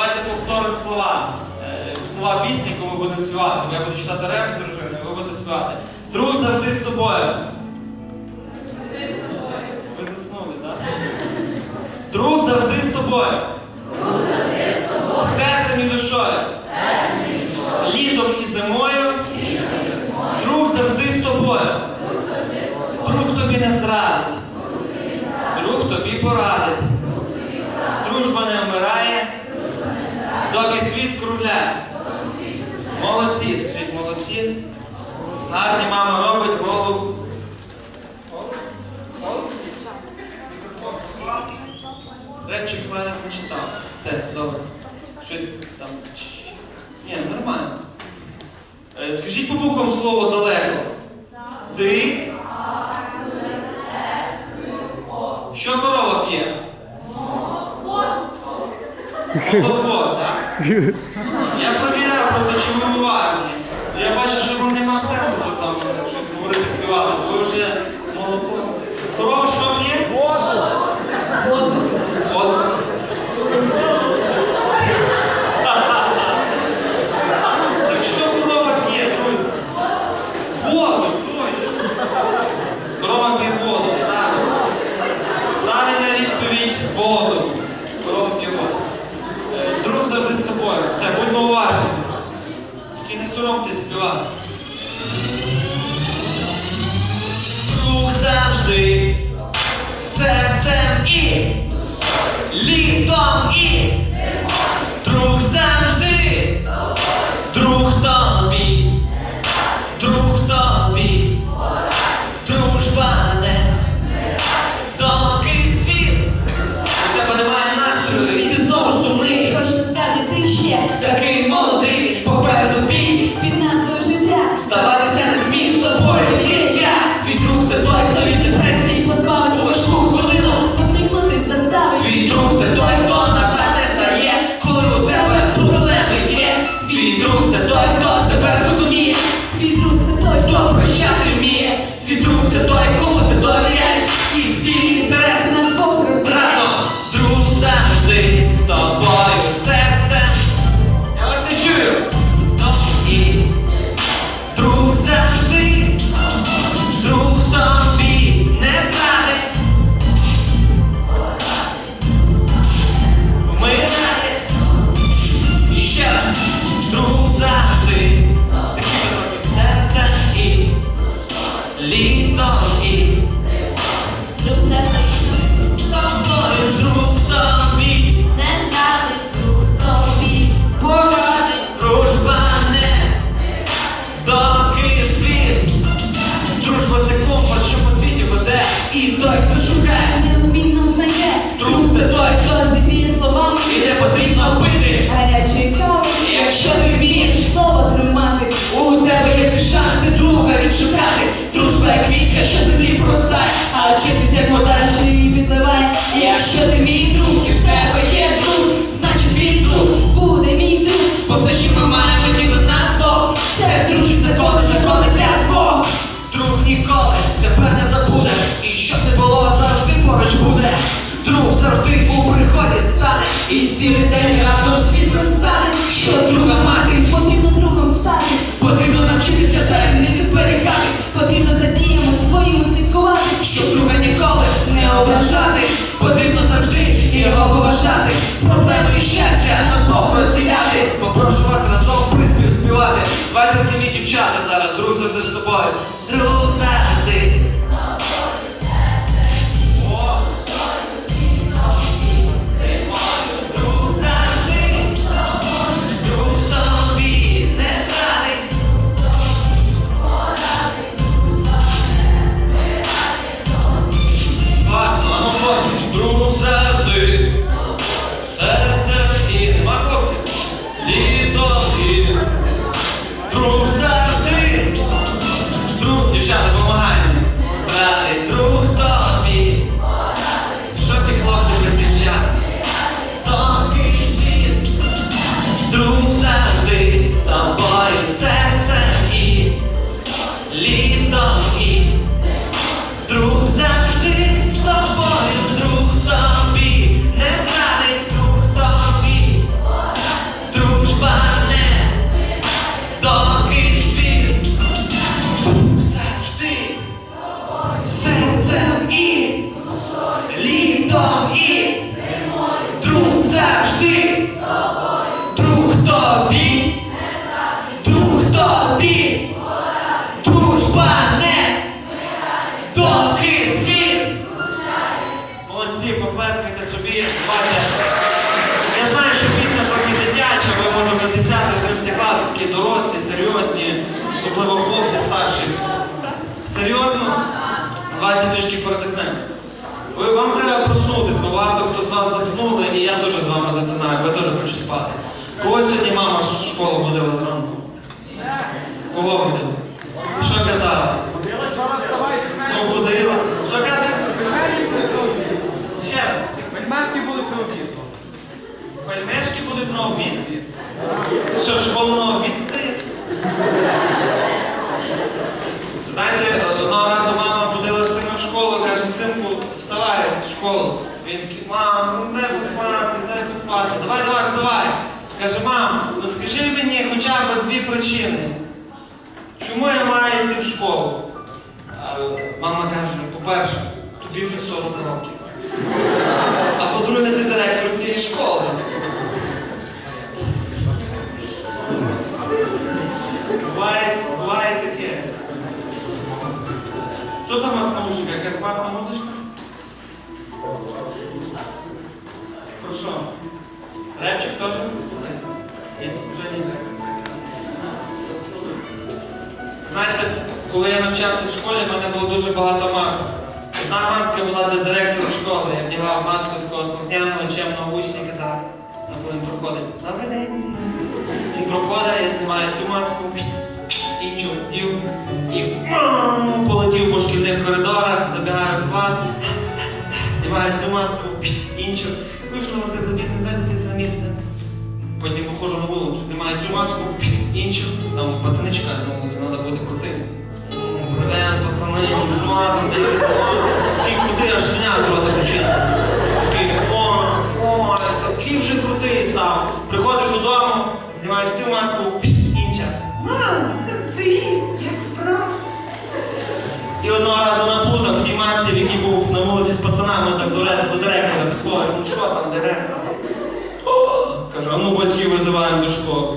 Давайте повторимо слова. Е, Слова пісні, яку ми будемо співати. Я буду читати реп з дружиною, ви будете співати. Друг завжди з тобою. Ви заснули, так? Друг завжди з тобою. Серцем і душою. Літом і зимою. Друг завжди з тобою. Друг тобі не зрадить. Друг тобі порадить. Гарні мама робить голуб. Репчик Славік не читав. Все, добре. Щось там. Ні, нормально. Е, Скажіть по буквам слово далеко. Ди. Що корова п'є? Молоко, так? Я провіряв просто, чи ви уважні. Я бачу, що вам нема сенсу тут з вами щось говорити, ви вже молоко. Корова що п'є? Воду. Воду. Так що корова п'є, друзі? Воду, точно. Корова п'є воду, правильно. Правильна відповідь воду. Корова п'є воду. Е, Друг завжди з тобою. Все, будьмо уважні. Тільки не соромтесь співати. Завжди. Серцем і літом і друг і сірий день разом світлим стане. Що друга мати, Потрібно другом стати. потрібно навчитися таємниці зберігати, Потрібно за діями своїми слідкувати. щоб друга ніколи не ображати. Потрібно завжди його поважати. Проблеми і щастя на двох розділяти. Попрошу вас разом приспів співати. Давайте самі дівчата зараз, друг завжди з тобою. Друг завжди. Серйозно? Давайте трішки передихнемо. Ви, вам треба проснутися, бо багато хто з вас заснули, і я теж з вами засинаю, бо я теж хочу спати. Кого сьогодні мама в школу будила зранку? Кого будила? Що казала? Ну, будила. Що каже? Ще раз. Пельмешки були в обід. Пельмешки будуть на обід. Що, в школу на обід стає? Знаєте, одного разу мама будила сина в школу, каже, синку, вставай в школу. Він такий, мам, ну дай поспати, дай поспати. Давай, давай, вставай. Каже, мам, ну скажи мені хоча б дві причини. Чому я маю йти в школу? А мама каже, по-перше, тобі вже 40 років. А по-друге, ти директор цієї школи. Буває, буває таке. Що там у вас наушника? Якась класна музичка? Коли я навчався в школі, в мене було дуже багато масок. Одна маска була для директора школи. Я вдягав маску такого слухняного, чемного учня і казав, ну, коли він проходить, добрий день. Він проходить, я знімаю цю маску, іншу вдів і полетів по шкільних коридорах, забігаю в клас, знімаю цю маску, іншу. Вийшла маска за бізнес, зведеться на місце. Потім виходжу на вулицю, знімаю цю маску, іншу. Там пацани чекають на вулиці, треба бути крутим. М, пацани, там, такий крутий, аж шня з рота. Такий, о, о, такий вже крутий став. Приходиш додому, знімаєш цю маску, інша. Мам, привіт, як справа? І одного разу наплутав в тій масці, в якій був на вулиці з пацанами, так до, до директора підходиш, ну що там, директор? Кажу, а ну батьків визиваємо до школи.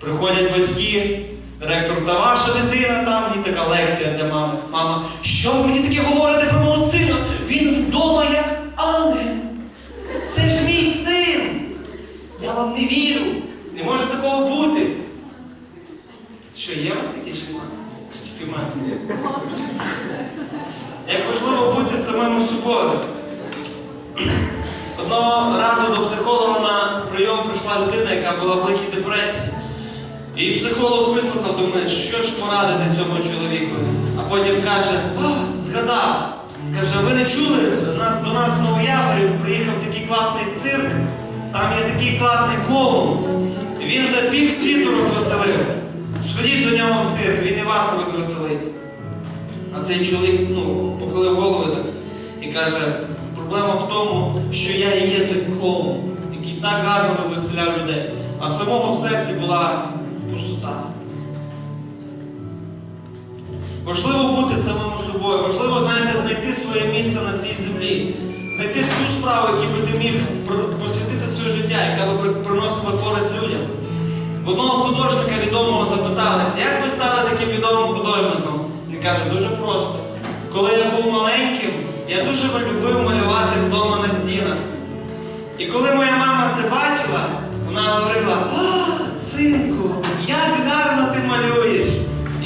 Приходять батьки, директор, та ваша дитина там, і така лекція для мами. Мама, що ви мені таке говорите про мого сина? Він вдома як ангел. Це ж мій син. Я вам не вірю. Не може такого бути. Що, є у вас такі тільки в? Як важливо бути самим собою. Одного разу до психолога на прийом прийшла людина, яка була в великій депресії. І психолог вислухав, думає, що ж порадити цьому чоловіку. А потім каже, «А, згадав. Каже, ви не чули? До нас, до нас в Новояворі приїхав такий класний цирк, там є такий класний клоун. Він вже пів світу розвеселив. Сходіть до нього в цирк, він і вас розвеселить. А цей чоловік ну, похилив голову так, і каже, проблема в тому, що я і є той клоун, який так гарно веселяв людей, а в самого в серці була Важливо бути самим собою, важливо, знаєте, знайти своє місце на цій землі, знайти ту справу, яку би ти міг посвятити своє життя, яка би приносила користь людям. Одного художника відомого запиталися, як ви стали таким відомим художником? Він каже, дуже просто. Коли я був маленьким, я дуже любив малювати вдома на стінах. І коли моя мама це бачила, вона говорила: а, синку, як гарно ти малюєш.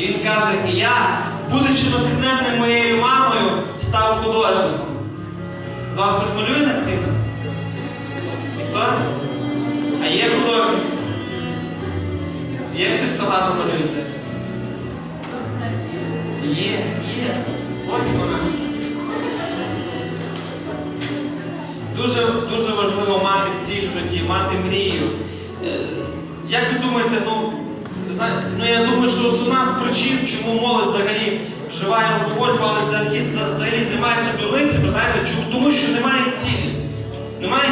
І він каже, я, будучи натхненним моєю мамою, став художником. З вас хтось малює на стінах? Ніхто? А є художник? Є хтось, хто гарно малює? Є, є. Ось вона. Дуже, дуже важливо мати ціль в житті, мати мрію. Е, Як ви думаєте, ну, ну я думаю, що основна з причин, чому молодь взагалі вживає алкоголь, палиться, взагалі займається дурницями, знаєте, чому? Тому що немає цілі. Немає